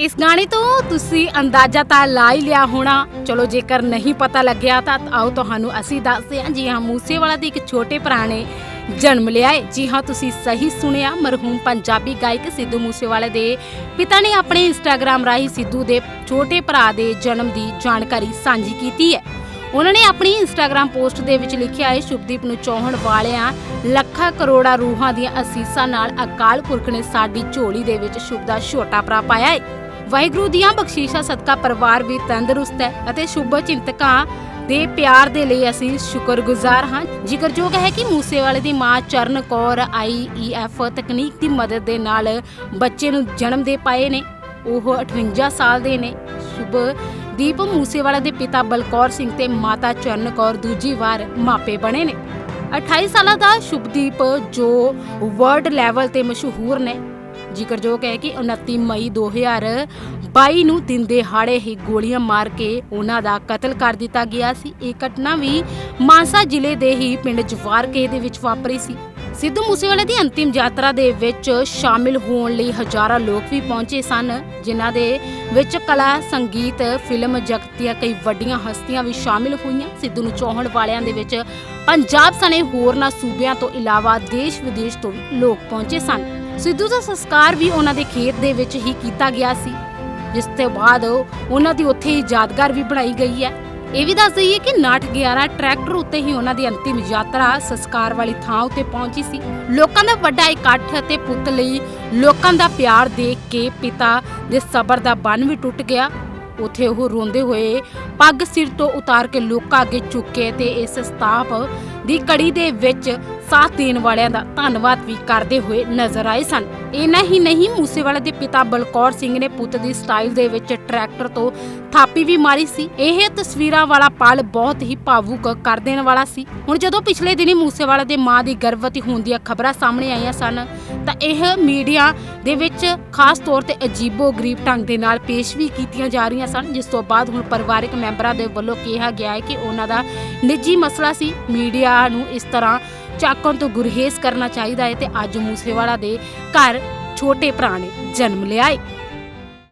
ਇਸ ਗਾਣੇ ਤੋਂ ਤੁਸੀਂ ਅੰਦਾਜ਼ਾ ਤਾਂ ਲਾ ਹੀ ਲਿਆ ਹੋਣਾ। ਚਲੋ, ਜੇਕਰ ਨਹੀਂ ਪਤਾ ਲੱਗਿਆ ਤਾਂ ਆਓ ਤੁਹਾਨੂੰ ਅਸੀਂ ਦੱਸਦੇ ਹਾਂ। ਜੀ ਹਾਂ, ਮੂਸੇਵਾਲਾ ਦੇ ਇੱਕ ਛੋਟੇ ਭਰਾ ਨੇ ਜਨਮ ਲਿਆ ਹੈ। ਜੀ ਹਾਂ, ਤੁਸੀਂ ਸਹੀ ਸੁਣਿਆ। ਮਰਹੂਮ ਪੰਜਾਬੀ ਗਾਇਕ ਸਿੱਧੂ ਮੂਸੇਵਾਲੇ ਦੇ ਪਿਤਾ ਨੇ ਆਪਣੇ ਇੰਸਟਾਗ੍ਰam ਰਾਹੀਂ ਸਿੱਧੂ ਦੇ ਛੋਟੇ ਭਰਾ ਦੇ ਜਨਮ ਦੀ ਜਾਣਕਾਰੀ ਸਾਂਝੀ ਕੀਤੀ ਹੈ। ਉਹਨਾਂ ਨੇ ਆਪਣੀ ਇੰਸਟਾਗ੍ਰam ਪੋਸਟ ਦੇ ਵਿੱਚ ਲਿਖਿਆ ਹੈ, ਸ਼ੁਭਦੀਪ ਨੂੰ ਚਾਹਣ ਵਾਲਿਆਂ ਲੱਖਾਂ ਕਰੋੜਾਂ ਰੂਹਾਂ ਦੀਆਂ ਅਸੀਸਾਂ ਨਾਲ ਅਕਾਲ ਪੁਰਖ ਨੇ ਸਾਡੀ ਝੋਲੀ ਦੇ ਵਿੱਚ ਸ਼ੁਭ ਦਾ ਛੋਟਾ ਭਰਾ ਪਾਇਆ ਹੈ। ਵਾਹਿਗੁਰੂ ਦੀਆਂ ਬਖਸ਼ੀਸ਼ਾਂ ਸਦਕਾ ਪਰਿਵਾਰ ਵੀ ਤੰਦਰੁਸਤ ਹੈ ਅਤੇ ਸ਼ੁਭ ਚਿੰਤਕਾਂ ਦੇ ਪਿਆਰ ਦੇ ਲਈ ਅਸੀਂ ਸ਼ੁਕਰਗੁਜ਼ਾਰ ਹਾਂ। ਜ਼ਿਕਰਯੋਗ ਹੈ ਕਿ ਮੂਸੇਵਾਲੇ ਦੀ ਮਾਂ ਚਰਨ ਕੌਰ ਆਈਈਐਫ ਤਕਨੀਕ ਦੀ ਮਦਦ ਦੇ ਨਾਲ ਬੱਚੇ ਨੂੰ ਜਨਮ ਦੇ ਪਾਏ ਨੇ। ਉਹ 58 ਸਾਲ ਦੇ ਨੇ। ਸ਼ੁਭ ਦੀਪ ਮੂਸੇਵਾਲਾ ਦੇ ਪਿਤਾ ਬਲਕੌਰ ਸਿੰਘ ਤੇ ਮਾਤਾ ਚਰਨ ਕੌਰ ਦੂਜੀ ਵਾਰ ਮਾਪੇ ਬਣੇ ਨੇ। 28 ਸਾਲਾਂ ਦਾ ਸ਼ੁਭਦੀਪ ਜੋ ਵਰਲਡ ਲੈਵਲ ਤੇ ਮਸ਼ਹੂਰ ਨੇ। ਜ਼ਿਕਰਯੋਗ ਹੈ ਕਿ 29 ਮਈ 2022 ਨੂੰ ਦਿਨ ਦਿਹਾੜੇ ਹੀ ਗੋਲੀਆਂ ਮਾਰ ਕੇ ਉਹਨਾਂ ਦਾ ਕਤਲ ਕਰ ਦਿੱਤਾ ਗਿਆ ਸੀ। ਇਹ ਘਟਨਾ ਵੀ ਮਾਨਸਾ ਜ਼ਿਲ੍ਹੇ ਦੇ ਹੀ ਪਿੰਡ ਜਵਾਰਕੇ ਦੇ ਵਿੱਚ ਵਾਪਰੀ ਸੀ। ਸਿੱਧੂ ਮੂਸੇਵਾਲੇ ਦੀ ਅੰਤਿਮ ਯਾਤਰਾ ਦੇ ਵਿੱਚ ਸ਼ਾਮਿਲ ਹੋਣ ਲਈ ਹਜ਼ਾਰਾਂ ਲੋਕ ਵੀ ਪਹੁੰਚੇ ਸਨ, ਜਿਨ੍ਹਾਂ ਦੇ ਵਿੱਚ ਕਲਾ, ਸੰਗੀਤ, ਫਿਲਮ ਜਗਤ ਦੀਆਂ ਕਈ ਵੱਡੀਆਂ ਹਸਤੀਆਂ ਵੀ ਸ਼ਾਮਿਲ ਹੋਈਆਂ। ਸਿੱਧੂ ਨੂੰ ਚਾਹਣ ਵਾਲਿਆਂ ਦੇ ਵਿੱਚ ਪੰਜਾਬ ਸਣੇ ਹੋਰਨਾਂ ਸੂਬਿਆਂ ਤੋਂ ਇਲਾਵਾ ਦੇਸ਼ ਵਿਦੇਸ਼ ਤੋਂ ਲੋਕ ਪਹੁੰਚੇ ਸਨ। ਸਿੱਧੂ ਦਾ ਸੰਸਕਾਰ ਵੀ ਉਹਨਾਂ ਦੇ ਖੇਤ ਦੇ ਵਿੱਚ ਹੀ ਕੀਤਾ ਗਿਆ ਸੀ, ਜਿਸ ਤੋਂ ਬਾਅਦ ਉਹਨਾਂ ਦੀ ਉੱਥੇ ਹੀ ਯਾਦਗਾਰ ਵੀ ਬਣਾਈ ਗਈ ਹੈ। ਇਹ ਵੀ ਦੱਸ ਦਈਏ ਕਿ 911 ਟਰੈਕਟਰ ਉੱਤੇ ਹੀ ਉਹਨਾਂ ਦੀ ਅੰਤਿਮ ਯਾਤਰਾ ਸੰਸਕਾਰ ਵਾਲੀ ਥਾਂ ਉੱਤੇ ਪਹੁੰਚੀ ਸੀ। ਲੋਕਾਂ ਦਾ ਵੱਡਾ ਇਕੱਠ ਅਤੇ ਪੁੱਤ ਲਈ ਲੋਕਾਂ ਦਾ ਪਿਆਰ ਦੇਖ ਕੇ ਪਿਤਾ ਦੇ ਸਬਰ ਦਾ ਬੰਨ ਵੀ ਟੁੱਟ ਗਿਆ। ਉਥੇ ਉਹ ਰੋਂਦੇ ਹੋਏ ਪੱਗ ਸਿਰ ਤੋਂ ਉਤਾਰ ਕੇ ਲੋਕਾਂ ਅੱਗੇ ਝੁੱਕੇ ਤੇ ਇਸ ਸਤਾਪ ਦੀ ਕੜੀ ਦੇ ਵਿੱਚ ਸਾਥ ਦੇਣ ਵਾਲਿਆਂ ਦਾ ਧੰਨਵਾਦ ਵੀ ਕਰਦੇ ਹੋਏ ਨਜ਼ਰ ਆਏ ਸਨ। ਇਹਨਾਂ ਹੀ ਨਹੀਂ, ਮੂਸੇਵਾਲੇ ਦੇ ਪਿਤਾ ਬਲਕੌਰ ਸਿੰਘ ਨੇ ਪੁੱਤ ਦੀ ਸਟਾਈਲ ਦੇ ਵਿੱਚ ਟਰੈਕਟਰ ਤੋਂ ਥਾਪੀ ਵੀ ਮਾਰੀ ਸੀ। ਇਹ ਤਸਵੀਰਾਂ ਵਾਲਾ ਪਲ ਬਹੁਤ ਹੀ ਭਾਵੁਕ ਕਰ ਦੇਣ ਵਾਲਾ ਸੀ। ਹੁਣ ਜਦੋਂ ਪਿਛਲੇ ਦਿਨੀ ਮੂਸੇਵਾਲੇ ਦੇ ਮਾਂ ਦੀ ਗਰਭਵਤੀ ਹੋਣ ਦੀਆਂ ਖਬਰਾਂ ਸਾਹਮਣੇ ਆਈਆਂ ਸਨ, ਤਾਂ ਇਹ ਮੀਡੀਆ ਦੇ ਵਿੱਚ ਖਾਸ ਤੌਰ ਤੇ ਅਜੀਬੋ ਗਰੀਬ ਢੰਗ ਦੇ ਨਾਲ ਪੇਸ਼ ਵੀ ਕੀਤੀਆਂ ਜਾ ਰਹੀਆਂ ਸਨ। ਜਿਸ ਤੋਂ ਬਾਅਦ ਹੁਣ ਪਰਿਵਾਰਕ ਮੈਂਬਰਾਂ ਦੇ ਵੱਲੋਂ ਕਿਹਾ ਗਿਆ ਹੈ ਕਿ ਉਹਨਾਂ ਦਾ ਨਿੱਜੀ ਮਸਲਾ ਸੀ। ਮੀਡੀਆ ਨੂੰ ਇਸ ਤਰ੍ਹਾਂ ਚਾਕਣ ਤੋਂ ਗੁਰਹੇਜ਼ ਕਰਨਾ ਚਾਹੀਦਾ ਹੈ ਤੇ ਅੱਜ ਮੂਸੇਵਾਲਾ ਦੇ ਘਰ ਛੋਟੇ ਭਰਾ ਨੇ ਜਨਮ ਲਿਆ ਹੈ।